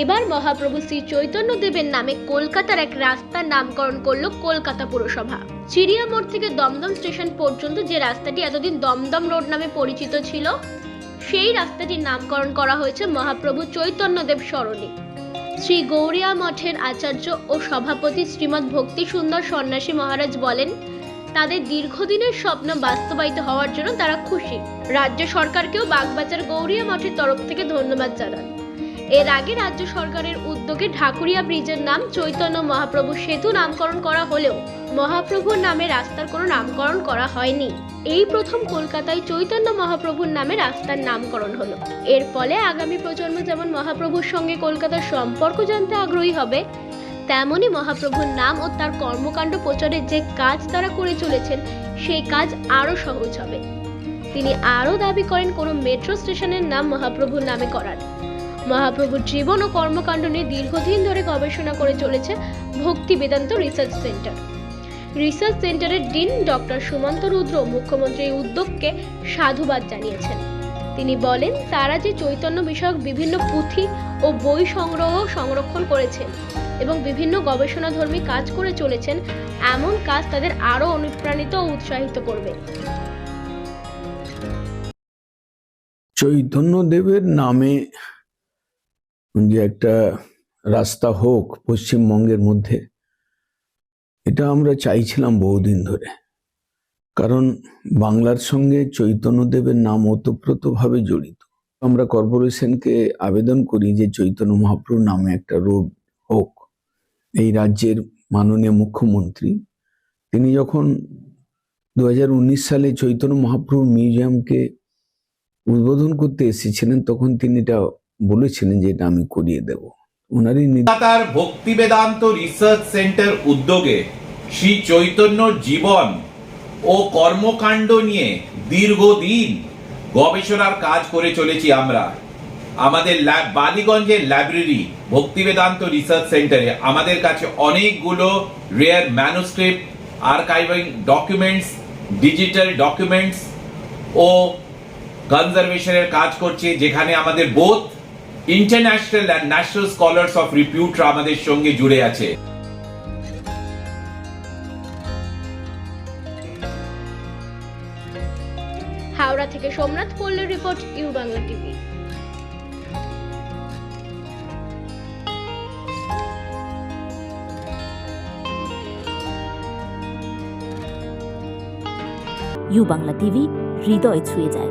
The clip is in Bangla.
এবার মহাপ্রভু শ্রী চৈতন্য দেবের নামে কলকাতার এক রাস্তার নামকরণ করল কলকাতা পুরসভা। চিড়িয়া মোড় থেকে দমদম স্টেশন পর্যন্ত যে রাস্তাটি এতদিন দমদম রোড নামে পরিচিত ছিল, সেই রাস্তাটির নামকরণ করা হয়েছে মহাপ্রভু চৈতন্যদেব স্মরণে। শ্রী গৌরিয়া মঠের আচার্য ও সভাপতি শ্রীমৎ ভক্তি সুন্দর সন্ন্যাসী মহারাজ বলেন, তাদের দীর্ঘদিনের স্বপ্ন বাস্তবায়িত হওয়ার জন্য তারা খুশি। রাজ্য সরকারকেও বাগবাজার গৌরিয়া মঠের তরফ থেকে ধন্যবাদ জানান। এর আগে রাজ্য সরকারের উদ্যোগে ঢাকুরিয়া ব্রিজের নাম চৈতন্য মহাপ্রভু সেতু নামকরণ করা হলেও মহাপ্রভুর নামে রাস্তার কোনো নামকরণ করা হয়নি। এই প্রথম কলকাতায় চৈতন্য মহাপ্রভুর নামে রাস্তার নামকরণ হলো। এর ফলে আগামী প্রজন্ম যেমন মহাপ্রভুর সঙ্গে কলকাতার সম্পর্ক জানতে আগ্রহী হবে তেমনই মহাপ্রভুর নাম ও তার কর্মকাণ্ড প্রচারের যে কাজ তারা করে চলেছেন, সেই কাজ আরও সহজ হবে। তিনি আরও দাবি করেন কোনো মেট্রো স্টেশনের নাম মহাপ্রভুর নামে করার। মহাপ্রভুর জীবন ও কর্মকাণ্ড নিয়ে দীর্ঘদিন ধরে গবেষণা করে চলেছে Bhakti Vedanta research centre research সেন্টারের ডিন ডক্টর সুমন্ত রুদ্র মুখ্যমন্ত্রীর উদ্যোগকে সাধুবাদ জানিয়েছেন। তিনি বলেন, তারা যে চৈতন্য বিষয়ক বিভিন্ন পুঁথি ও বই সংগ্রহ সংরক্ষণ করেছেন এবং বিভিন্ন গবেষণাধর্মী কাজ করে চলেছেন, এমন কাজ তাদের আরও অনুপ্রাণিত ও উৎসাহিত করবে। চৈতন্যদেবের নামে যে একটা রাস্তা হোক পশ্চিমবঙ্গের মধ্যে, এটা আমরা চাইছিলাম বহুদিন ধরে। কারণ বাংলার সঙ্গে চৈতন্যদেবের নাম ওতপ্রোতভাবে জড়িত। আমরা কর্পোরেশনকে আবেদন করি যে চৈতন্য মহাপ্রভুর নামে একটা রোড হোক। এই রাজ্যের মাননীয় মুখ্যমন্ত্রী, তিনি যখন দুহাজার উনিশ সালে চৈতন্য মহাপ্রভুর মিউজিয়ামকে উদ্বোধন করতে এসেছিলেন, তখন তিনি এটা বলেছিলেন যে এটা আমি করিয়ে দেব। কলকাতার ভক্তি বেদান্ত রিসার্চ সেন্টার উদ্যোগে শ্রী চৈতন্য জীবন ও কর্মকাণ্ড নিয়ে দীর্ঘদিন গবেষণার কাজ করে চলেছি আমরা। আমাদের বালিগঞ্জের লাইব্রেরি ভক্তি বেদান্ত রিসার্চ সেন্টারে আমাদের কাছে অনেকগুলো rare manuscript archiving documents digital documents ও কনজারভেশনের কাজ করছে, যেখানে আমাদের both international and national scholars of রিপিউটরা আমাদের সঙ্গে জুড়ে আছে। হাওড়া থেকে Somnath পল্লের report U Bangla TV U Bangla TV হৃদয় ছুঁয়ে যায়।